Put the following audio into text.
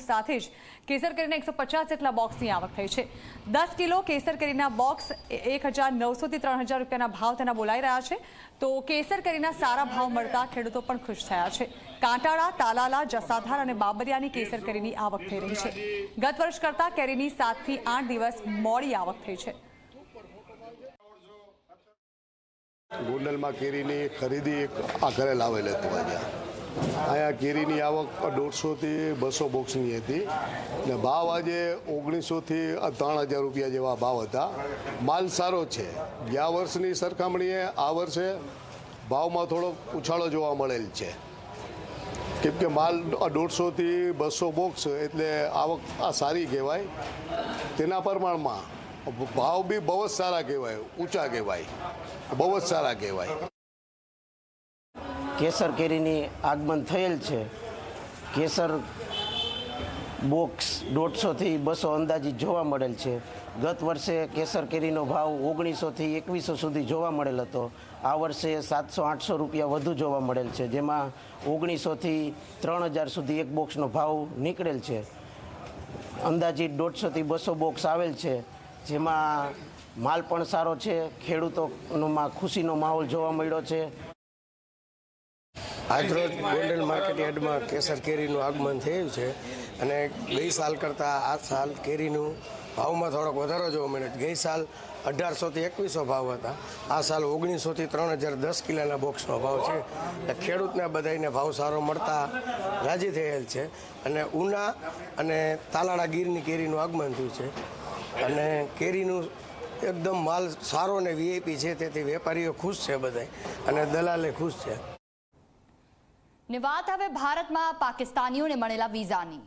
સાથે જ કેસર કરીના એકસો પચાસ જેટલા બોક્સની આવક થઈ છે. દસ કિલો કેસર કેરીના બોક્સ એક હજાર નવસોથી ત્રણ હજાર રૂપિયાના ભાવ તેના બોલાઈ રહ્યા છે. તો કેસર કેરીના સારા ભાવ મળતા ખેડૂતો પણ ખુશ થયા છે. કાંટાળા, તાલાલા, જસાધાર અને બાબરિયાની કેસર કેરીની આવક થઈ રહી છે. ગત વર્ષ કરતાં કેરીની સાતથી આઠ દિવસ મોડી આવક થઈ છે. ગોંડલમાં કેરીની ખરીદી એક આખરે લાવેલ હતું આજે અહીંયા કેરીની આવક દોઢસોથી બસો બોક્સની હતી. ને ભાવ આજે ઓગણીસોથી ત્રણ હજાર રૂપિયા જેવા ભાવ હતા. માલ સારો છે. ગયા વર્ષની સરખામણીએ આ વર્ષે ભાવમાં થોડો ઉછાળો જોવા મળેલ છે. કેમ કે માલ દોઢસોથી બસો બોક્સ એટલે આવક આ સારી કહેવાય. તેના પ્રમાણમાં ભાવ બી બહુ જ સારા કહેવાય, ઊંચા કહેવાય. બહુ જ સારા કહેવાય. કેસર કેરીની આગમન થયેલ છે. કેસર બોક્સ દોઢસોથી બસો અંદાજિત જોવા મળેલ છે. ગત વર્ષે કેસર કેરીનો ભાવ ઓગણીસોથી એકવીસો સુધી જોવા મળેલ હતો. આ વર્ષે સાતસો આઠસો રૂપિયા વધુ જોવા મળેલ છે, જેમાં ઓગણીસોથી ત્રણ હજાર સુધી એક બોક્સનો ભાવ નીકળેલ છે. અંદાજિત દોઢસોથી બસો બોક્સ આવેલ છે, જેમાં માલ પણ સારો છે, ખેડૂતોમાં ખુશીનો માહોલ જોવા મળ્યો છે. આજરોજ ગોલ્ડન માર્કેટ યાર્ડમાં કેસર કેરીનું આગમન થયું છે અને ગઈ સાલ કરતાં આ સાલ કેરીનું ભાવમાં થોડોક વધારો જોવા મળ્યો ગઈ સાલ અઢારસોથી એકવીસો ભાવ હતા. આ સાલ ઓગણીસોથી ત્રણ હજાર દસ કિલોના બોક્સનો ભાવ છે. એટલે ખેડૂતને બધાને ભાવ સારો મળતા રાજી થયેલ છે. અને ઉના અને તાલાળા ગીરની કેરીનું આગમન થયું છે. અને કેરીનું એકદમ માલ સારો ને વીઆઈપી છે. તેથી વેપારીઓ ખુશ છે બધા અને દલાલે ખુશ છે. ને વાત હવે ભારતમાં પાકિસ્તાનીઓને મળેલા વિઝાની.